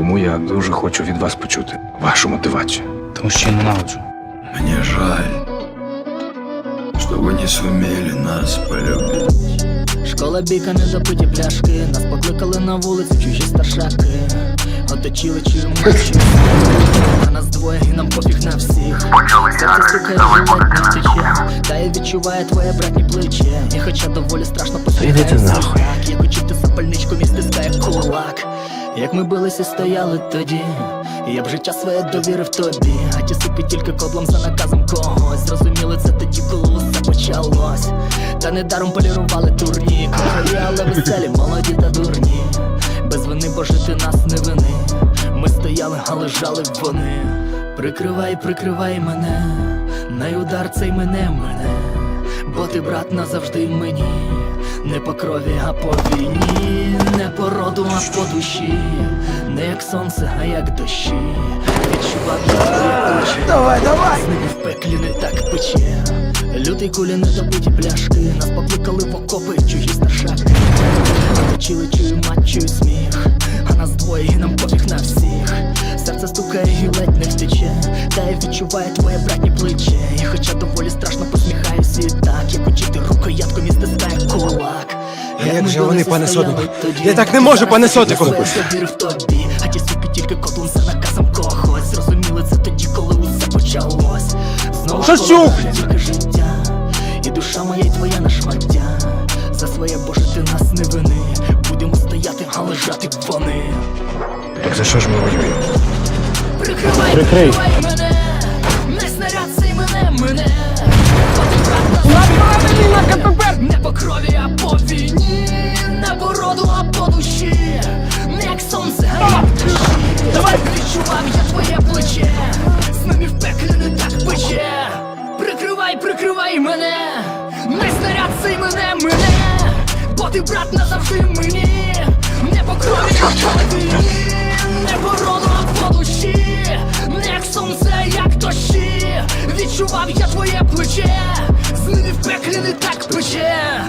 Тому я дуже хочу від вас почути вашу мотивацію. Тому що я ненавиджу. Мне жаль, что вы не сумели нас полюбить. Школа бійка не забиті пляшки, нас покликали на вулицю чужі старшаки. Оточили чимачі, а нас двоє і нам пофіг на всіх. Серце стукає жилет не втече, та й відчуває твоє братні плече. І хоча доволі страшно нахуй. так, як учити запальничку між стискає кулак. Як ми билися, стояли тоді, я б життя своє довірив тобі, а ті сипі тільки кодлом за наказом когось. Зрозуміли це тоді, коли усе почалось. Та недаром полірували турні, кохарі, але веселі, молоді та дурні. Без вини, бо жити нас не вини. Ми стояли, а лежали вони. Прикривай, прикривай мене, най удар цей мене мене. Бо ти брат назавжди мені, не по крові, а по війні, не по роду, а по душі, не як сонце, а як дощі. Відчував я плече, давай, давай! в пеклі не так пече. Лютий кулі не добиті пляшки, нас покликали в окопи, чужі старшаки. Оточили чую мать, чую сміх, а нас двоє і нам пофіг на всіх. Серце стукає і ледь не втече, та я відчуває твоє братні плече. І хоча доволі страшно посміхаюся як же вони, пане Сотнику? Я так не можу, пане я Сотнику! а ті суки тільки котлом за наказом когось. Зрозуміли це тоді, коли усе почалось. Знову тільки життя, і душа моя, і твоя на шмаття. За своє боже, ти нас не вини. Будемо стояти, а лежати вони. Так за що ж ми воюємо? Прикривай, прикривай мене, не снаряд цей мене, мене. Не по крові, а по війні, не по роду, а по душі, не як сонце, а як душі. Давай відчував я твоє плече, з ними в пеклі не так пече. Прикривай, прикривай мене, не снаряд цей мене, мене, бо ти брат назавжди мені, не по крові, а по війні, не по роду, а по душі, не як сонце, як дощі. Відчував я твоє плече, не так пече.